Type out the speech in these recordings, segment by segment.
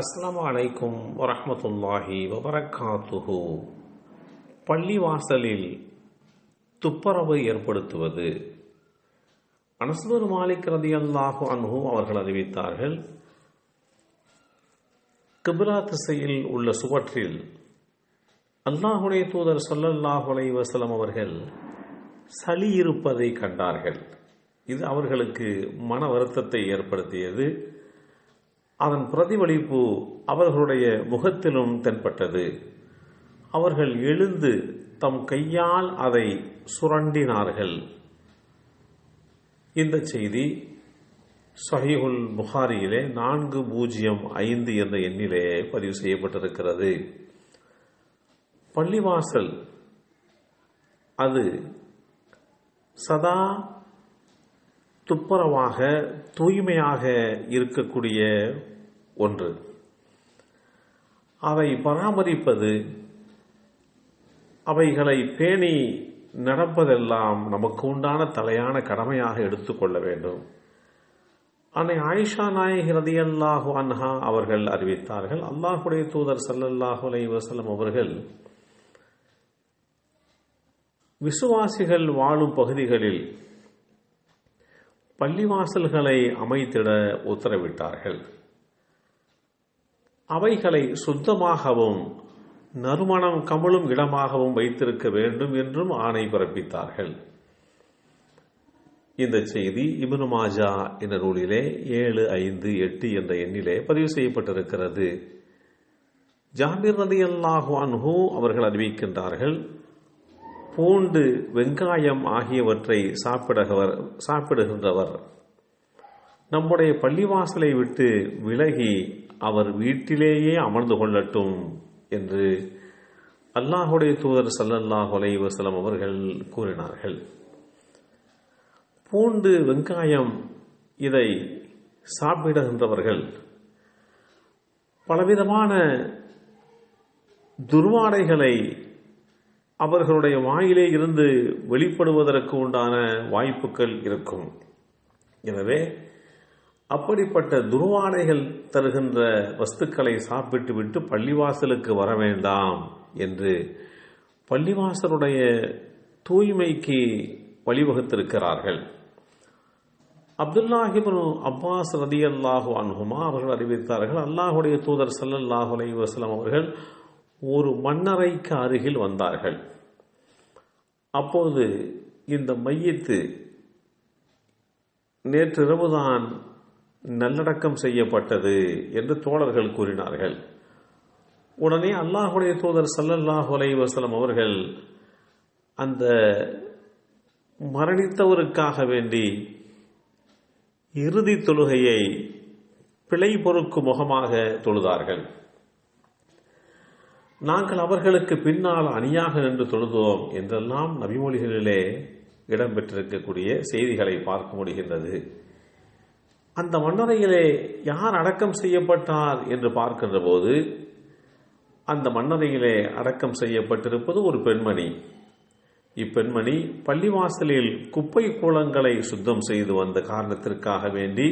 அஸ்லாம் அலைக்கும் வரமத்துல்லாஹி வபரகாத்துஹு பள்ளிவாசலில் துப்பரவு ஏற்படுத்துவது. அனஸ்வர் மாலிக் ரதியல்லாஹு அன்ஹு அவர்கள் அறிவித்தார்கள் கிபிலா திசையில் உள்ள சுவற்றில் அல்லாஹுடைய தூதர் சொல்லல்லாஹு அலை வசலம் அவர்கள் சளி இருப்பதை கண்டார்கள். இது அவர்களுக்கு மன வருத்தத்தை ஏற்படுத்தியது. அதன் பிரதிபலிப்பு அவர்களுடைய முகத்திலும் தென்பட்டது. அவர்கள் எழுந்து தம் கையால் அதை சுரண்டினார்கள். இந்த செய்தி சஹிஹுல் புகாரியிலே நான்கு பூஜ்ஜியம் ஐந்து என்ற எண்ணிலே பதிவு செய்யப்பட்டிருக்கிறது. பள்ளிவாசல் அது சதா துப்புரவாக தூய்மையாக இருக்கக்கூடிய ஒன்று. அதை பராமரிப்பது அவைகளை பேணி நடப்பதெல்லாம் நமக்கு உண்டான தலையான கடமையாக எடுத்துக்கொள்ள வேண்டும். அன்னை ஆயிஷா நாயகி ரதியல்லாஹு அன்ஹா அவர்கள் அறிவித்தார்கள் அல்லாஹுடைய தூதர் சல்லல்லாஹு அலை வசலம் அவர்கள் விசுவாசிகள் வாழும் பகுதிகளில் பள்ளிவாசல்களை அமைத்திட உத்தரவிட்டார்கள். அவைகளை சுத்தமாகவும் நறுமணம் கமழும் இடமாகவும் வைத்திருக்க வேண்டும் என்றும் ஆணை பிறப்பித்தார்கள். இந்த செய்தி இபனு மாஜா என்ற நூலிலே ஏழு ஐந்து எட்டு என்ற எண்ணிலே பதிவு செய்யப்பட்டிருக்கிறது. ஜாபிர் ரதி அல்லாஹு அன்ஹூ அவர்கள் அறிவிக்கின்றார்கள் பூண்டு வெங்காயம் ஆகியவற்றை சாப்பிடுகிறவர் சாப்பிடுகின்றவர். நம்முடைய பள்ளிவாசலை விட்டு விலகி அவர் வீட்டிலேயே அமர்ந்து கொள்ளட்டும் என்று அல்லாஹுடைய தூதர் சல்லல்லாஹ் வசலம் அவர்கள் கூறினார்கள். பூண்டு வெங்காயம் இதை சாப்பிடுகின்றவர்கள் பலவிதமான துர்வாடைகளை அவர்களுடைய வாயிலே இருந்து வெளிப்படுவதற்கு உண்டான வாய்ப்புகள் இருக்கும். எனவே அப்படிப்பட்ட துர்வாடைகள் தருகின்ற வஸ்துக்களை சாப்பிட்டு விட்டு பள்ளிவாசலுக்கு வர வேண்டாம் என்று பள்ளிவாசலுடைய தூய்மைக்கு வழிவகுத்திருக்கிறார்கள். அப்துல்லாஹிபனு அப்பாஸ் ரதி அல்லாஹு அன்ஹுமா அவர்கள் அறிவித்தார்கள் அல்லாஹுடைய தூதர் சல்லல்லாஹு அலி வசலம் அவர்கள் ஒரு மன்னரைக்கு அருகில் வந்தார்கள். அப்போது இந்த மையத்து நேற்றிரவுதான் நல்லடக்கம் செய்யப்பட்டது என்று தோழர்கள் கூறினார்கள். உடனே அல்லாஹுடைய தூதர் சல்லல்லாஹு அலைவாஸ்லம் அவர்கள் அந்த மரணித்தவருக்காக வேண்டி இறுதி தொழுகையை பிழை பொறுக்கும் முகமாக தொழுதார்கள். நாங்கள் அவர்களுக்கு பின்னால் அணியாக நின்று தொழுதோம் என்றெல்லாம் நபிமொழிகளிலே இடம்பெற்றிருக்கக்கூடிய செய்திகளை பார்க்க முடிகின்றது. அந்த மன்னரையிலே யார் அடக்கம் செய்யப்பட்டார் என்று பார்க்கின்ற போது அந்த மன்னரையிலே அடக்கம் செய்யப்பட்டிருப்பது ஒரு பெண்மணி. இப்பெண்மணி பள்ளிவாசலில் குப்பை கூலங்களை சுத்தம் செய்து வந்த காரணத்திற்காக வேண்டி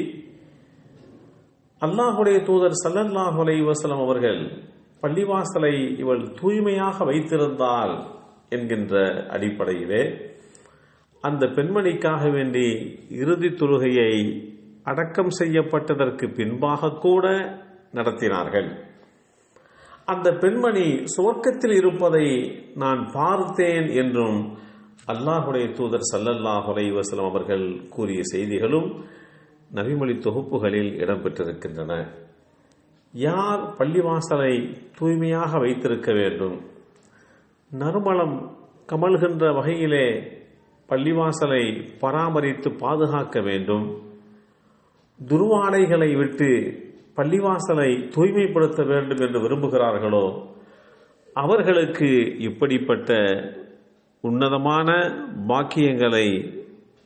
அல்லாஹுடைய தூதர் சல்லல்லாஹு அலைவாசலம் அவர்கள் பள்ளிவாசலை இவள் தூய்மையாக வைத்திருந்தாள் என்கின்ற அடிப்படையிலே அந்த பெண்மணிக்காக வேண்டி இறுதி தொழுகையை அடக்கம் செய்யப்பட்டதற்கு பின்பாக கூட நடத்தினார்கள். அந்த பெண்மணி சுவர்க்கத்தில் இருப்பதை நான் பார்த்தேன் என்றும் அல்லாஹுடைய தூதர் சல்லல்லாஹ் வசலம் அவர்கள் கூறிய செய்திகளும் நபிமொழி தொகுப்புகளில் இடம்பெற்றிருக்கின்றன. யார் பள்ளிவாசலை தூய்மையாக வைத்திருக்க வேண்டும்? நறுமணம் கமல்கின்ற வகையிலே பள்ளிவாசலை பராமரித்து பாதுகாக்க வேண்டும். துருவாடைகளை விட்டு பள்ளிவாசலை தூய்மைப்படுத்த வேண்டும் என்று விரும்புகிறார்களோ? அவர்களுக்கு இப்படிப்பட்ட உன்னதமான பாக்கியங்களை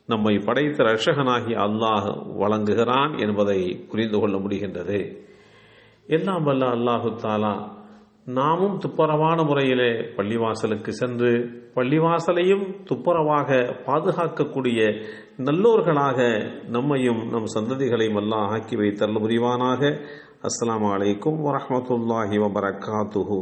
நம்மை படைத்த ரஷகனாகி அல்லாஹ் வழங்குகிறான் என்பதை புரிந்து கொள்ள முடிகின்றது. எல்லாம் வல்ல அல்லாஹு தாலா நாமும் துப்புரவான முறையிலே பள்ளிவாசலுக்கு சென்று பள்ளிவாசலையும் துப்புரவாக பாதுகாக்கக்கூடிய நல்லோர்களாக நம்மையும் நம் சந்ததிகளையும் எல்லாம் ஆக்கி வைத்தல் புரிவானாக. அஸ்லாம் அலைக்கும் வரமத்துல்லாஹி வபரகாத்துஹு.